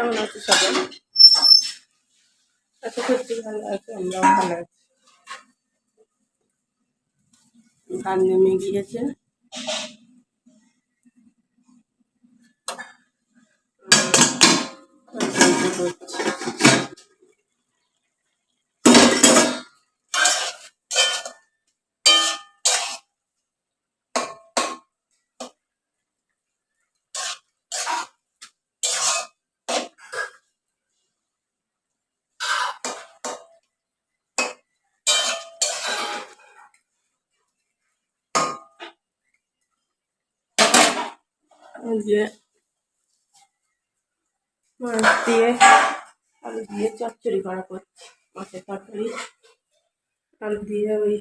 কেমন আছো সবাই? আচ্ছা সত্যি ভালো আছে আমরাও ভালো আছি। গান নেমে গিয়েছে। করছি এই যে মাছ দিয়ে আলু দিয়ে চচ্চড়ি করা করছি, মাছের তরকারি। আলু দিয়ে ওই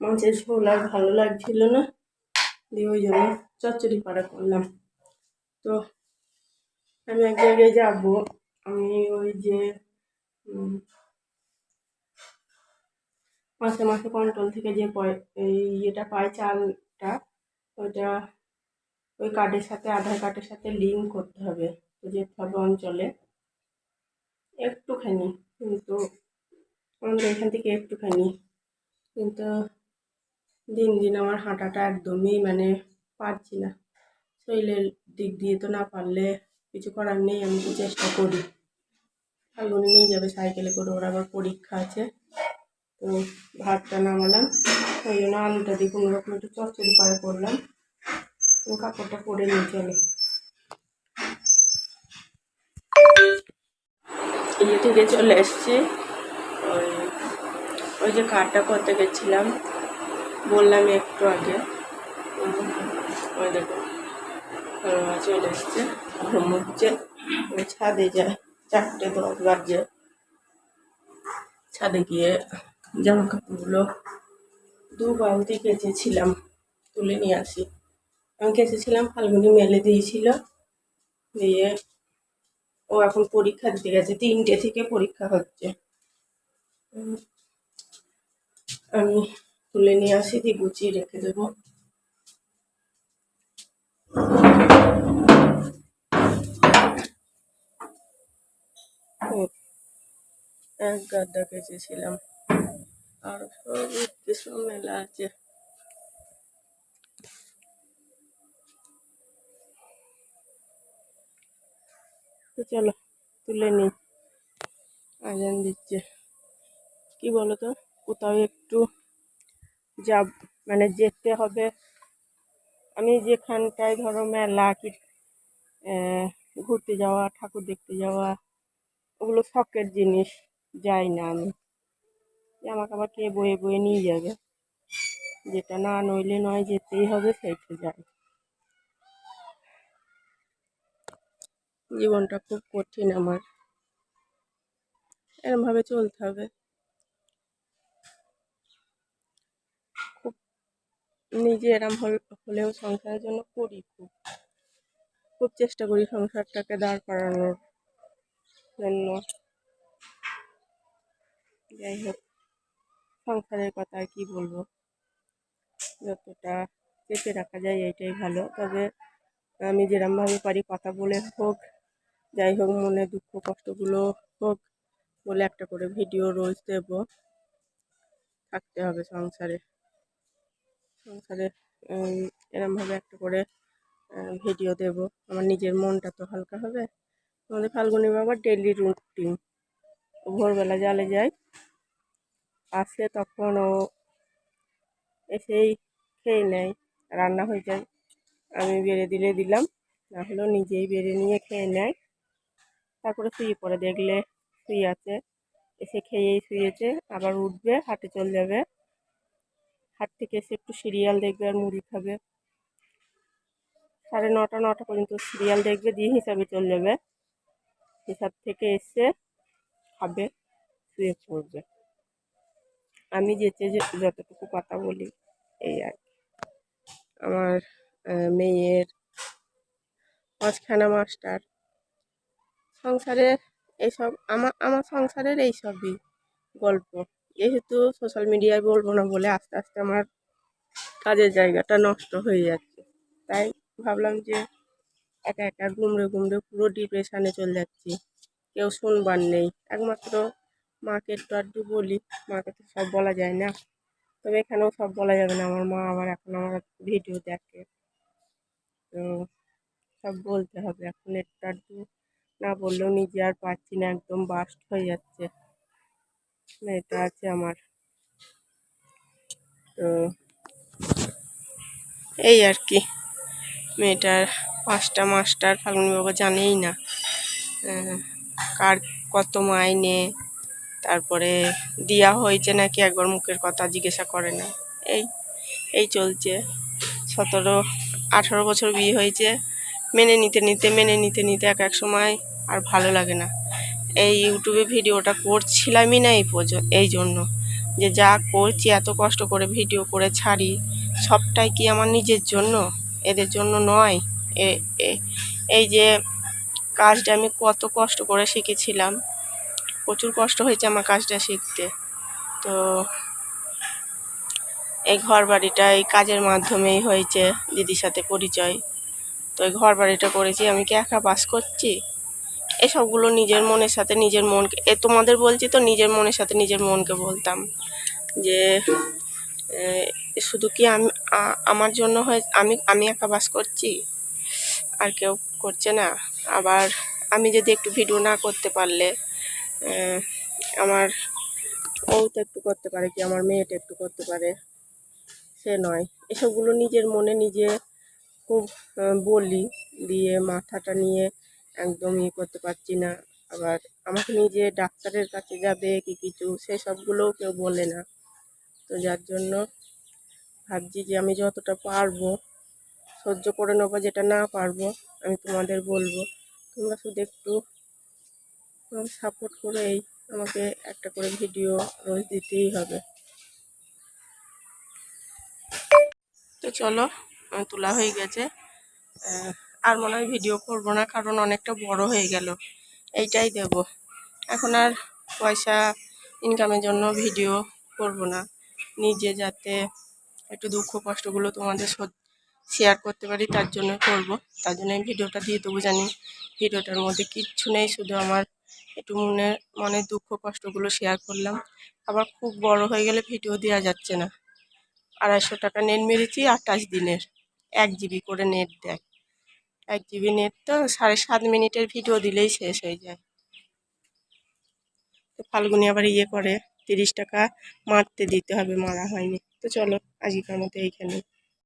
মাছের ঝোল আর ভালো লাগছিল না, দিয়ে ওই জন্য চচ্চড়ি করা করলাম। তো আমি এক জায়গায় যাব, আমি ওই যে মাসে মাসে কন্ট্রোল থেকে যে পয়- এই ইয়েটা পাই চালটা, ওইটা ওই কার্ডের সাথে আধার কার্ডের সাথে লিঙ্ক করতে হবে। যেতে হবে অঞ্চলে একটুখানি, কিন্তু আমাদের এখান থেকে একটুখানি, কিন্তু দিন দিন আমার হাঁটাটা একদমই মানে পারছি না। শরীরের দিক দিয়ে তো না পারলে কিছু করার নেই, আমি তো চেষ্টা করি। ফাল্গুনি নিয়ে যাবে সাইকেলে করে, ওর আবার পরীক্ষা আছে। তো ভাতটা নামালাম, ওই জন্য আলুটা দিয়ে কোনো রকম একটু চচ্চড়ি পাড়া করলাম। কাপড়টা পরে নিয়ে চলো। ইয়ে থেকে চলে এসছি। ওই ওই যে কার্ডটা করতে গেছিলাম, বললাম একটু আগে। ওই দেখো চলে এসছে। ঘুম হচ্ছে। ছাদে যায় চারটে দশ বাজে। ছাদে গিয়ে জামা কাপড়গুলো দু বালতি কেচেছিলাম, তুলে নিয়ে আসি। আমি কেচেছিলাম ফাল্গুনি মেলে দিয়েছিল। দিয়ে ও এখন পরীক্ষা দিতে গেছে, তিনটে থেকে পরীক্ষা হচ্ছে। আমি তুলে নিয়ে আসি, দিয়ে গুছিয়ে রেখে দেবো। এক গাদা কেচেছিলাম আর সব কিছু মেলা আছে। তো চলো, তুলে নিই। আজান দিচ্ছে। কি বলো তো কোথাও একটু যাব মানে যেতে হবে। আমি যেখানটায় ধরো মেলা কি ঘুরতে যাওয়া, ঠাকুর দেখতে যাওয়া, ওগুলো শখের জিনিস, যাই না আমি। আমাকে আবার কে বয়ে বয়ে নিয়ে যাবে? যেটা না নইলে নয়, যেতেই হবে, সেইটা যাই। জীবনটা খুব কঠিন আমার। এরমভাবে চলতে হবে। খুব নিজে এরম হল- হলেও সংসারের জন্য করি খুব। খুব চেষ্টা করি সংসারটাকে দাঁড় করানোর জন্য। যাই হোক, সংসারের কথা কি বলব? যতটা চেপে রাখা যায় এইটাই ভালো। তবে আমি যেরমভাবে পারি কথা বলে হোক যাই হোক, মনে দুঃখ, কষ্টগুলো হোক বলে একটা করে ভিডিও রোজ দেবো। থাকতে হবে সংসারে। সংসারে এরমভাবে একটা করে ভিডিও দেব। আমার নিজের মনটা তো হালকা হবে। আমাদের ফাল্গুনি বাবার ডেলি রুটিন ভোরবেলা জালে যায় আসে তখন ও এসেই খেয়ে নেয়। রান্না হয়ে যায়, আমি বেড়ে দিলে দিলাম, না হলেও নিজেই বেড়ে নিয়ে খেয়ে নেয়। তারপরে শুয়ে পড়ে, দেখলে শুয়ে আছে। এসে খেয়েই শুয়েছে, আবার উঠবে, হাটে চলে যাবে। হাট থেকে এসে একটু সিরিয়াল দেখবে আর মুড়ি খাবে। সাড়ে নটা নটা পর্যন্ত সিরিয়াল দেখবে, দিয়ে হিসাবে চলে যাবে। হিসাব থেকে এসে খাবে, শুয়ে পড়বে। আমি যেতে যতটুকু কথা বলি, এই আর আমার মেয়ের পাঁচখানা মাস্টার সংসারের এইসব আমার আমার সংসারের এইসবই গল্প। যেহেতু সোশ্যাল মিডিয়ায় বলব না বলে আস্তে আস্তে আমার কাজের জায়গাটা নষ্ট হয়ে যাচ্ছে। তাই ভাবলাম যে একা একা ঘুমড়ে ঘুমড়ে পুরো ডিপ্রেশানে চলে যাচ্ছি। কেউ শুনবার নেই। একমাত্র মাকে একটু আধটু বলি। মাকে তো সব বলা যায় না। তবে এখানেও সব বলা যাবে না। আমার মা আবার এখন আমার ভিডিও দেখে। তো সব বলতে হবে। এখন একটু আধটু না বললেও নিজে আর পারছি না, একদম বাস্ট হয়ে যাচ্ছে। মেয়েটা আছে আমার। তো এই আর কি, মেয়েটার পাঁচটা মাস্টার ফাল্গুনি বাবা জানেই না। কার কত মাইনে, তারপরে দিয়া হয়েছে নাকি একবার মুখের কথা জিজ্ঞাসা করে না এই এই চলছে। সতেরো, আঠারো বছর বিয়ে হয়েছে। মেনে নিতে নিতে, মেনে নিতে নিতে এক এক সময় আর ভালো লাগে না। এই ইউটিউবে ভিডিওটা করছিলামই না এই এই জন্য। যে যা করছি, এত কষ্ট করে ভিডিও করে ছাড়ি, সবটাই কি আমার নিজের জন্য? এদের জন্য নয়। এই যে কাজটা আমি কত কষ্ট করে শিখেছিলাম। প্রচুর কষ্ট হয়েছে আমার কাজটা শিখতে। তো এই ঘর বাড়িটা এই কাজের মাধ্যমেই হয়েছে, দিদির সাথে পরিচয়। তো এই ঘর বাড়িটা করেছি, আমি কি একা বাস করছি? এসবগুলো নিজের মনের সাথে নিজের মনকে, এ তোমাদের বলছি তো নিজের মনের সাথে নিজের মনকে বলতাম যে শুধু কি আমি আমার জন্য হয়, আমি আমি একা বাস করছি? আর কেউ করছে না। আবার আমি যদি একটু ভিডিও না করতে পারলে আমার ও তো একটু করতে পারে কি, আমার মেয়েটা একটু করতে পারে? সে নয়। এসবগুলো নিজের মনে নিজে খুব বলি দিয়ে মাথাটা নিয়ে একদম ইয়ে করতে পারছি না। আবার আমাকে নিজে ডাক্তারের কাছে যাবে কি কিছু সেসবগুলোও কেউ বলে না। তো যার জন্য ভাবছি যে আমি যতটা পারব, সহ্য করে নেব যেটা না পারব, আমি তোমাদের বলব, তোমরা শুধু একটু সাপোর্ট করেই আমাকে একটা করে ভিডিও রোজ দিতেই হবে। তো চলো তোলা হয়ে গেছে। আর মনে হয় ভিডিও করব না, কারণ অনেকটা বড় হয়ে গেল। এইটাই দেব। এখন আর পয়সা ইনকামের জন্য ভিডিও করব না। নিজে যাতে একটু দুঃখ, কষ্টগুলো তোমাদের শেয়ার করতে পারি, তার জন্য করব। তার জন্য আমি ভিডিওটা দিয়ে দেবো জানি। ভিডিওটার মধ্যে কিচ্ছু নেই, শুধু আমার একটু মনে মনের দুঃখ, কষ্টগুলো শেয়ার করলাম। আবার খুব বড় হয়ে গেলে ভিডিও দেওয়া যাচ্ছে না। আড়াইশো টাকা নেট মেরেছি, আঠাশ দিনের। এক জিবি করে নেট দেয়। এক জিবি নেট তো সাড়ে সাত মিনিটের ভিডিও দিলেই শেষ হয়ে যায়। তো ফাল্গুনি আবার ইয়ে করে, তিরিশ টাকা মারতে দিতে হবে, মারা হয়নি। তো চলো, আজকের মতো এইখানে